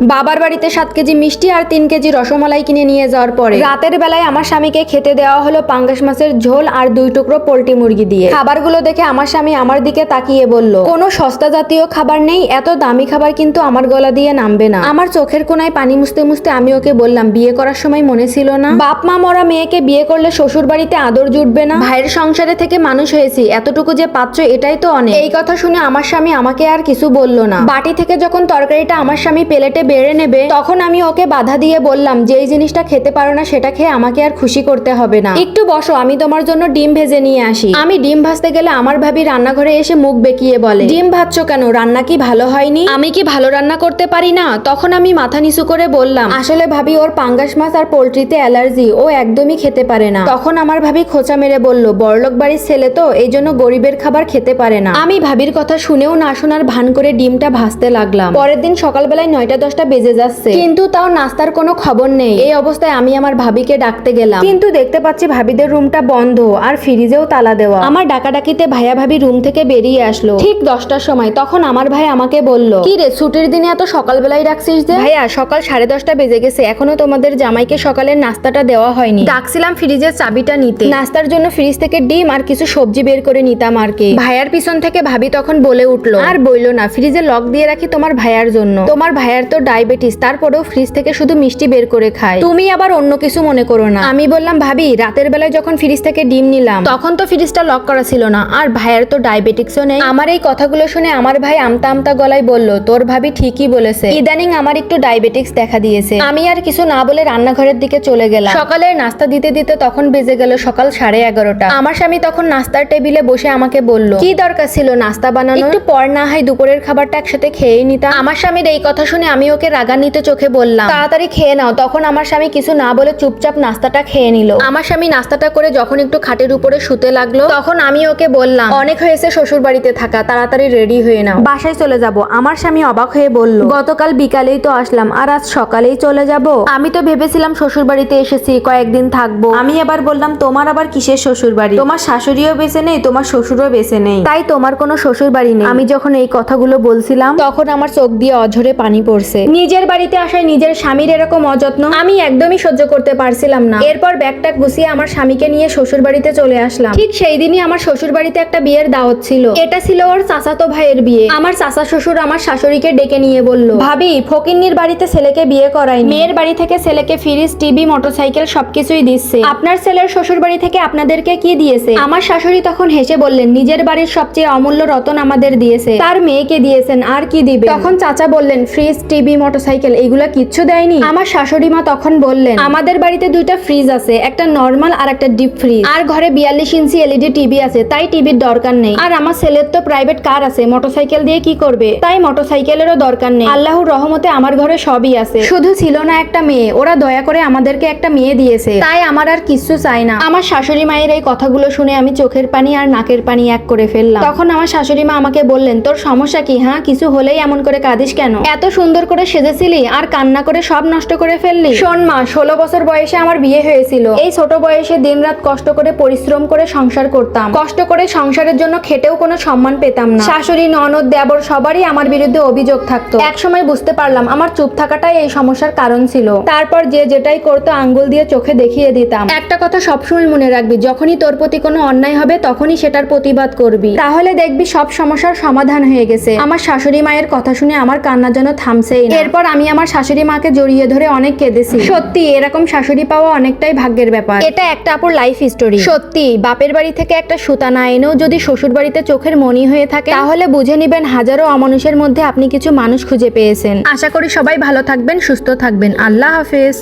বাবার বাড়িতে সাত কেজি মিষ্টি আর তিন কেজি রসমালাই কিনে নিয়ে যাওয়ার পরে। রাতের বেলায় আমার স্বামীকে খেতে দেওয়া হলো পাঙ্গাস মাছের ঝোল আর দুই টুকরো পোলট্রি মুরগি দিয়ে। খাবারগুলো দেখে আমার স্বামী আমার দিকে তাকিয়ে বলল, কোনো সস্তা জাতীয় খাবার নেই, এত দামি খাবার কিন্তু আমার গলা দিয়ে নামবে না। আমার চোখের কোনায় পানি মুছতে মুছতে আমি ওকে বললাম, বিয়ে করার সময় মনে ছিল না? বাপ মা মরা মেয়েকে বিয়ে করলে শ্বশুর বাড়িতে আদর জুটবে না। ভাইয়ের সংসারে থেকে মানুষ হয়েছি, এতটুকু যে পাচ্ছ এটাই তো অনেক। এই কথা শুনে আমার স্বামী আমাকে আর কিছু বলল না। বাটি থেকে যখন তরকারিটা আমার স্বামী প্লেটে বেড়ে নেবে, তখন আমি ওকে বাধা দিয়ে বললাম, যে এই জিনিসটা খেতে পারো না, সেটা খেয়ে আমাকে আর খুশি করতে হবে না। একটু বসো, আমি তোমার জন্য ডিম ভেজে নিয়ে আসি। আমি ডিম ভাজতে গেলে আমার ভাবি রান্নাঘরে এসে মুখ বেঁকিয়ে বলে, ডিম ভাজছো কেন? রান্না কি ভালো হয়নি? আমি কি ভালো রান্না করতে পারি না? তখন আমি মাথা নিচু করে বললাম, আসলে ভাবি, ওর পাঙ্গাস মাছ আর পোলট্রিতে অ্যালার্জি, ও একদমই খেতে পারে না। তখন আমার ভাবি খোঁচা মেরে বলল, বড়লোক বাড়ির ছেলে তো, এই জন্য গরিবের খাবার খেতে পারে না। আমি ভাবির কথা শুনেও না শোনার ভান করে ডিমটা ভাজতে লাগলাম। পরের দিন সকালবেলায় নয়টা দশটা বেজে যাচ্ছে। কিন্তু তাও নাস্তার কোনো খবর নেই। এই অবস্থায় আমি আমার ভাবিকে ডাকতে গেলাম। কিন্তু দেখতে পাচ্ছি ভাবিদের রুমটা বন্ধ আর ফ্রিজেও তালা দেওয়া। আমার ডাকাডাকিতে ভাইয়া ভাবি রুম থেকে বেরিয়ে আসলো। ঠিক দশটার সময় তখন আমার ভাই আমাকে বলল কি রে ছুটির দিনে এত সকালবেলায় রাখছিস যে? ভাইয়া সকাল সাড়ে দশটা বেজে গেছে। এখনও তোমাদের জামাইকে সকালের নাস্তাটা দেওয়া হয়নি। ডাকছিলাম ফ্রিজের চাবিটা নিতে। নাস্তার জন্য ফ্রিজ থেকে ডিম আর কিছু সবজি বের করে নিতাম আর কি। ভাইয়ার পিছন থেকে ভাবি তখন বলে উঠল আর বইলো না ফ্রিজে লক দিয়ে রাখি তোমার ভাইয়ার জন্য। তোমার ভাইয়ার তো ডায়াবেটিস, তারপরেও ফ্রিজ থেকে শুধু মিষ্টি বের করে খায়। তুমি আবার অন্য কিছু মনে করো না। আমি বললাম, ভাবি, রাতের বেলায় যখন ফ্রিজ থেকে ডিম নিলাম, তখন তো ফ্রিজটা লক করা ছিল না। আর ভাইয়ার তো ডায়াবেটিক্সও নেই। আমার এই কথাগুলো শুনে আমার ভাই আমতা আমতা গলায় বলল, তোর ভাবি ঠিকই বলেছে। ইদানিং আমার একটু ডায়াবেটিক্স দেখা দিয়েছে। আমি আর কিছু না বলে রান্নাঘরের দিকে চলে গেলাম। সকালের নাস্তা দিতে দিতে তখন বেজে গেল সকাল সাড়ে এগারোটা। আমার স্বামী তখন নাস্তার টেবিলে বসে আমাকে বলল, কি দরকার ছিল নাস্তা বানানো একটু পর না হয় দুপুরের খাবারটা একসাথে খেয়ে নিতাম। আমার স্বামীর এই কথা শুনে আমি ওকে রাগান্বিত চোখে বললাম, তাড়াতাড়ি খেয়ে নাও। তখন আমার স্বামী কিছু না বলে চুপচাপ নাস্তাটা খেয়ে নিল। আমার স্বামী নাস্তাটা করে যখন একটু খাটের উপরে শুতে লাগল, তখন আমি ওকে বললাম, অনেক হয়েছে শ্বশুর বাড়িতে থাকা, তাড়াতাড়ি রেডি হয়ে নাও। বাসায় চলে যাব। আমার স্বামী অবাক হয়ে বলল, গতকাল বিকালেই তো আসলাম, আর আজ সকালেই চলে যাব? আমি তো ভেবেছিলাম শ্বশুর বাড়িতে এসেছি, কয়েকদিন থাকব। আমি আবার বললাম, তোমার আবার কিসের শ্বশুর বাড়ি তোমার শাশুড়িও বেঁচে নেই, তোমার শ্বশুরও বেঁচে নেই। তাই তোমার কোনো শ্বশুর বাড়ি নেই? আমি যখন এই কথাগুলো বলছিলাম, তখন আমার চোখ দিয়ে অঝরে পানি পড়ছে। নিজের বাড়িতে আসায় নিজের স্বামীর এরকম অযত্ন আমি একদমই সহ্য করতে পারছিলাম না। এরপর ব্যাগটা গুছিয়ে আমার স্বামীকে নিয়ে শ্বশুর বাড়িতে চলে আসলাম। ঠিক সেই দিনই আমার শ্বশুর বাড়িতে একটা বিয়ের দাওয়াত ছিল। এটা ছিল ওর চাচাতো ভাইয়ের বিয়ে। আমার চাচা শ্বশুর আমার শাশুড়িকে ডেকে নিয়ে বলল, ভাবি, ফকিন্নির বাড়িতে ছেলেকে বিয়ে করাই মেয়ের বাড়ি থেকে ছেলেকে ফ্রিজ, টিভি, মোটরসাইকেল সবকিছুই দিচ্ছে। আপনার ছেলের শ্বশুর বাড়ি থেকে আপনাদেরকে কি দিয়েছে? আমার শাশুড়ি তখন হেসে বললেন, নিজের বাড়ির সবচেয়ে অমূল্য রতন আমাদের দিয়েছে। তার মেয়েকে দিয়েছেন, আর কি দিবে? তখন চাচা বললেন, ফ্রিজ, টিভি মোটরসাইকেল এগুলা কিচ্ছু দেয়নি। আমার শাশুড়ি মা তখন বললেন, আমাদের বাড়িতে দুইটা ফ্রিজ আছে, একটা নর্মাল আর একটা ডিপ ফ্রিজ আর ঘরে বিয়াল্লিশ ইঞ্চি এলইডি টিভি আছে, তাই টিভির দরকার নেই। আর আমার ছেলের তো প্রাইভেট কার আছে মোটরসাইকেল দিয়ে কি করবে? তাই মোটরসাইকেলেরও দরকার নেই। আল্লাহর রহমতে আমার ঘরে সবই আছে। শুধু ছিল না একটা মেয়ে, ওরা দয়া করে আমাদেরকে একটা মেয়ে দিয়েছে। তাই আমার আর কিছু চাই না। আমার শাশুড়ি মায়ের এই কথাগুলো শুনে আমি চোখের পানি আর নাকের পানি এক করে ফেললাম। তখন আমার শাশুড়ি মা আমাকে বললেন, তোর সমস্যা কি হ্যাঁ কিছু হলেই এমন করে কাঁদিস কেন? এত সুন্দর সেজেছিলি আর কান্না করে সব নষ্ট করে ফেললি? শোন মা, ষোলো বছর বয়সে আমার বিয়ে হয়েছিল। এই ছোট বয়সে দিনরাত কষ্ট করে পরিশ্রম করে সংসার করতাম। কষ্ট করে সংসারের জন্য খেটেও কোনো সম্মান পেতাম না। শাশুড়ি, ননদ, দেবর সবারই আমার বিরুদ্ধে অভিযোগ থাকতো। এক সময় বুঝতে পারলাম আমার চুপ থাকাটাই এই সমস্যার কারণ ছিল। তারপর যে যেটাই করতো আঙ্গুল দিয়ে চোখে দেখিয়ে দিতাম। একটা কথা সবসময় মনে রাখবি, যখনই তোর প্রতি কোনো অন্যায় হবে তখনই সেটার প্রতিবাদ করবি। তাহলে দেখবি সব সমস্যার সমাধান হয়ে গেছে। আমার শাশুড়ি মায়ের কথা শুনে আমার কান্না যেন থামছেই। না। এরপর আমি আমার শাশুড়ি মাকে জড়িয়ে ধরে অনেক কেঁদেছি। সত্যি এরকম শাশুড়ি পাওয়া অনেকটাই ভাগ্যের ব্যাপার। এটা একটা আপুর লাইফ স্টোরি সত্যি বাপের বাড়ি থেকে একটা সুতা না এনেও যদি শ্বশুর বাড়িতে চোখের মনি হয়ে থাকে তাহলে বুঝে নিবেন হাজারো অমানুষের মধ্যে আপনি কিছু মানুষ খুঁজে পেয়েছেন। আশা করি সবাই ভালো থাকবেন সুস্থ থাকবেন। আল্লাহ হাফেজ।